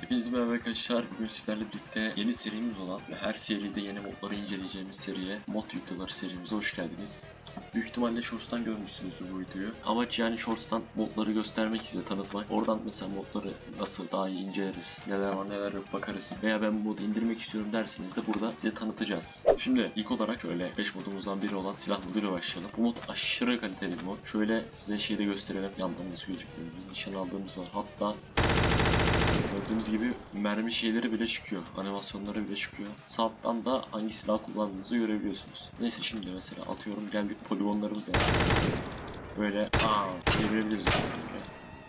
Hepinize merhaba arkadaşlar. Bugün sizlerle birlikte yeni serimiz olan ve her seride yeni modları inceleyeceğimiz seriye Mod Videoları serimize hoş geldiniz. Büyük ihtimalle Shorts'tan görmüşsünüzdür bu videoyu. Amaç yani Shorts'tan modları göstermek size tanıtmak. Oradan mesela modları nasıl daha iyi inceleriz, neler var neler yok bakarız. Veya ben bu modu indirmek istiyorum dersiniz de burada size tanıtacağız. Şimdi ilk olarak şöyle 5 modumuzdan biri olan silah moduyla başlayalım. Bu mod aşırı kaliteli bir mod. Şöyle size şeyi de gösterelim. Yandan nasıl. Bir nişan aldığımız var. Hatta Gördüğünüz gibi mermi şeyleri bile çıkıyor. Animasyonları bile çıkıyor. Saatten da hangi silah kullandığınızı görebiliyorsunuz. Neyse şimdi mesela atıyorum geldik poligonlarımızla. Böyle aa çevirebiliriz.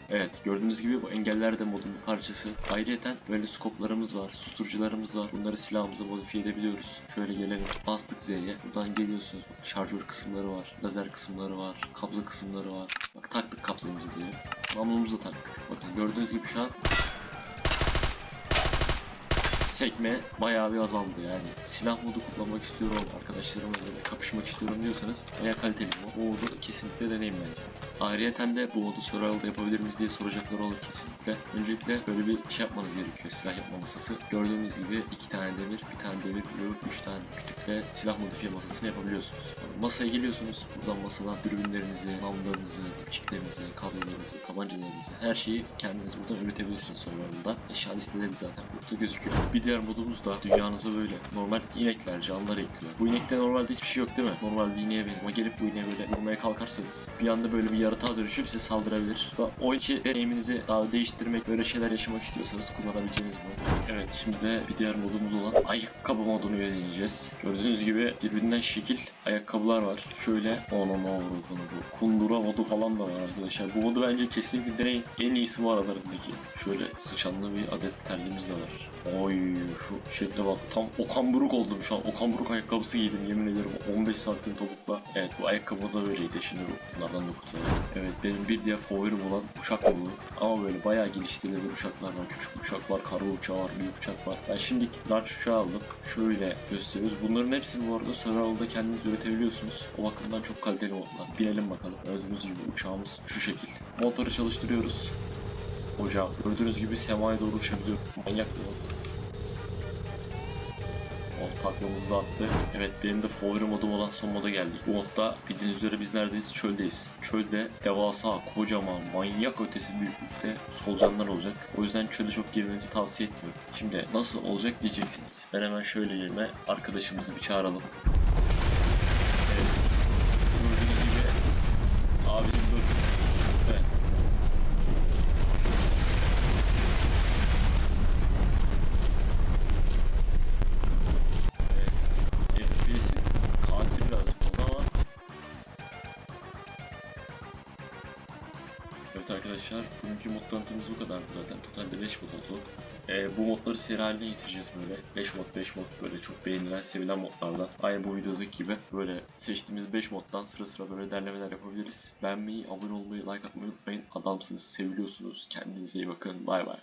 Evet gördüğünüz gibi bu engeller de modun bir parçası. Ayrıyeten böyle skoplarımız var, susturucularımız var. Bunları silahımıza modifiye edebiliyoruz. Şöyle gelelim. Bastık Z'ye. Buradan geliyorsunuz. Bak, şarjör kısımları var. Lazer kısımları var. Kablo kısımları var. Bak taktık kablomuzu diyelim. Namlumuzu taktık. Bakın gördüğünüz gibi şu an sekme bayağı bir azaldı yani. Silah modu kullanmak istiyorum, arkadaşlarımla kapışmak istiyorum diyorsanız bayağı kaliteli. Bu modu kesinlikle deneyin bence. Ayrıyeten de bu modu survival'da yapabilir miyiz diye soracaklar olur kesinlikle. Öncelikle böyle bir şey yapmanız gerekiyor, silah yapma masası. Gördüğünüz gibi iki tane demir, bir tane demir bloğu, üç tane kütükle silah modifiye masasını yapabiliyorsunuz. Masaya geliyorsunuz, buradan masadan dürbünlerinizi, namlularınızı, dipçiklerinizi, kablolarınızı, tabancalarınızı, her şeyi kendiniz buradan üretebilirsiniz survival'da. Eşya listeleri zaten burada gözüküyor. Bir diğer modumuz da dünyanıza böyle normal inekler, canlılar ekliyor. Bu inekte normalde hiçbir şey yok değil mi? Normal bir ineğe benim. Ama gelip bu ineğe böyle vurmaya kalkarsanız bir anda böyle bir yaratığa dönüşüp size saldırabilir. O iki deneyiminizi daha değiştirmek, böyle şeyler yaşamak istiyorsanız kullanabileceğiniz mod. Evet şimdi de bir diğer modumuz olan ayakkabı modunu deneyeceğiz. Gördüğünüz gibi birbirinden şekil ayakkabılar var. Şöyle ona ne olur bu. Kundura modu falan da var arkadaşlar. Bu modu bence kesinlikle deneyin. En iyisi bu aralarındaki. Şöyle sıçanlı bir adet terliğimiz de var. Oy şu şekle bak. Tam Okan Buruk oldum şu an. Okan Buruk ayakkabısı giydim yemin ederim. 15 santim topukla. Evet bu ayakkabı da böyleydi. Şimdi bu- bunlardan da kurtulalım. Evet benim bir diğer favorim olan uçak modu. Ama böyle bayağı geliştirilebilir uçaklar var. Küçük uçak var, kara uçağı var, büyük uçak var. Ben şimdi large uçağı aldım. Şöyle gösteriyoruz. Bunların hepsini bu arada survival'da kendiniz üretebiliyorsunuz. O bakımdan çok kaliteli modlar. Binelim bakalım. Gördüğünüz gibi uçağımız şu şekil. Motoru çalıştırıyoruz. Hocam gördüğünüz gibi semaya doğru uçabiliyor. Manyak bir mod. O taklımızı da attı. Evet benim de favori modum olan son moda geldik. Bu modda bildiğiniz üzere biz neredeyiz? Çöldeyiz. Çölde devasa, kocaman, manyak ötesi büyüklükte solucanlar olacak. O yüzden çöle çok girmenizi tavsiye etmiyorum. Şimdi nasıl olacak diyeceksiniz. Ben hemen şöyle yerime arkadaşımızı bir çağıralım. Evet. Gördüğünüz gibi abicim dur. Evet arkadaşlar, bugünkü mod tanıtımımız bu kadardı zaten. Totalde 5 mod oldu. Ee, bu modları seri haline getireceğiz böyle. 5 mod 5 mod böyle çok beğenilen, sevilen modlardan. Aynı bu videodaki gibi böyle seçtiğimiz 5 moddan sıra sıra böyle derlemeler yapabiliriz. Beğenmeyi, abone olmayı, like atmayı unutmayın. Adamsınız, seviliyorsunuz. Kendinize iyi bakın. Bay bay.